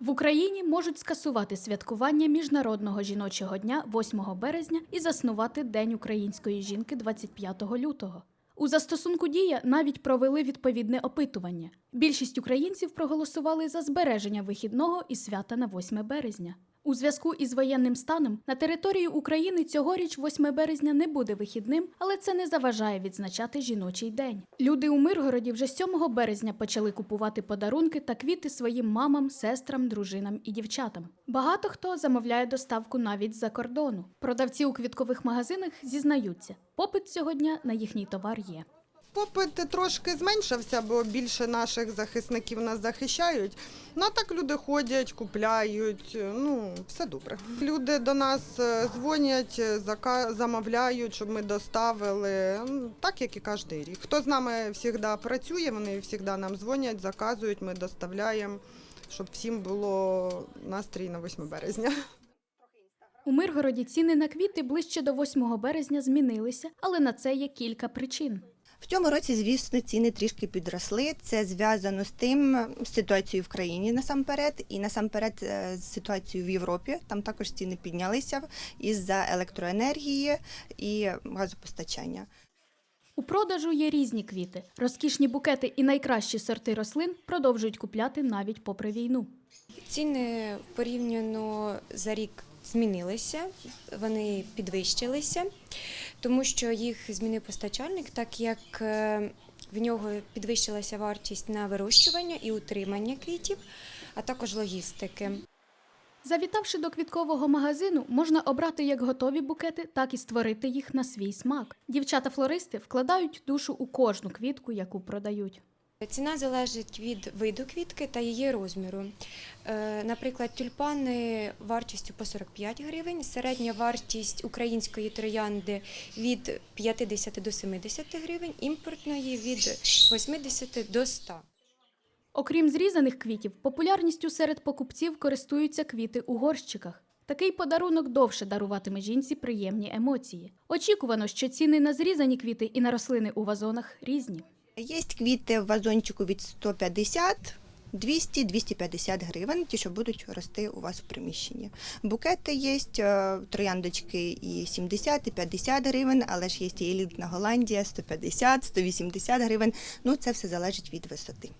В Україні можуть скасувати святкування Міжнародного жіночого дня 8 березня і заснувати День української жінки 25 лютого. У застосунку дія навіть провели відповідне опитування. Більшість українців проголосували за збереження вихідного і свята на 8 березня. У зв'язку із воєнним станом на території України цьогоріч 8 березня не буде вихідним, але це не заважає відзначати жіночий день. Люди у Миргороді вже 7 березня почали купувати подарунки та квіти своїм мамам, сестрам, дружинам і дівчатам. Багато хто замовляє доставку навіть з-за кордону. Продавці у квіткових магазинах зізнаються, попит цього дня на їхній товар є. Попит трошки зменшився, бо більше наших захисників нас захищають. Ну а так люди ходять, купляють. Ну, все добре. Люди до нас е, дзвонять, е, замовляють, щоб ми доставили. Так як і кожен рік. Хто з нами завжди працює, вони завжди нам дзвонять, заказують, ми доставляємо, щоб всім було настрій на 8 березня. У Миргороді ціни на квіти ближче до 8 березня змінилися, але на це є кілька причин. В цьому році, звісно, ціни трішки підросли. Це зв'язано з тим з ситуацією в країні насамперед, і насамперед е, з ситуацією в Європі. Там також ціни піднялися із-за електроенергії і газопостачання. У продажу є різні квіти. Розкішні букети і найкращі сорти рослин продовжують купляти навіть попри війну. Ціни порівняно за рік змінилися, вони підвищилися, тому що їх змінив постачальник, так як е, в нього підвищилася вартість на вирощування і утримання квітів, а також логістики. Завітавши до квіткового магазину, можна обрати як готові букети, так і створити їх на свій смак. Дівчата-флористи вкладають душу у кожну квітку, яку продають. Ціна залежить від виду квітки та її розміру. Е, Наприклад, тюльпани вартістю по 45 гривень, середня вартість української троянди від 50 до 70 гривень, імпортної від 80 до 100. Окрім зрізаних квітів, популярністю серед покупців користуються квіти у горщиках. Такий подарунок довше даруватиме жінці приємні емоції. Очікувано, що ціни на зрізані квіти і на рослини у вазонах різні. Є квіти в вазончику від 150 200-250 гривень, ті, що будуть рости у вас в приміщенні. Букети є, е, трояндочки і 70, і 50 гривень, але ж є і елітна Голландія 150, 180 гривень. Ну, це все залежить від висоти.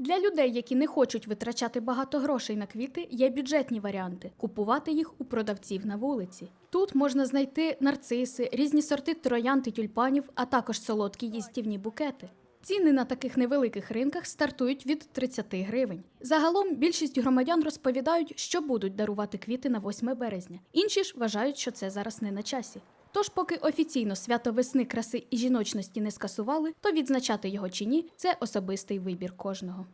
Для людей, які не хочуть витрачати багато грошей на квіти, є бюджетні варіанти купувати їх у продавців на вулиці. Тут можна знайти нарциси, різні сорти троянд і тюльпанів, а також солодкі їстівні букети. Ціни на таких невеликих ринках стартують від 30 гривень. Загалом більшість громадян розповідають, що будуть дарувати квіти на 8 березня. Інші ж вважають, що це зараз не на часі. Тож, поки офіційно свято весни, краси і жіночності не скасували, то відзначати його чи ні це особистий вибір кожного.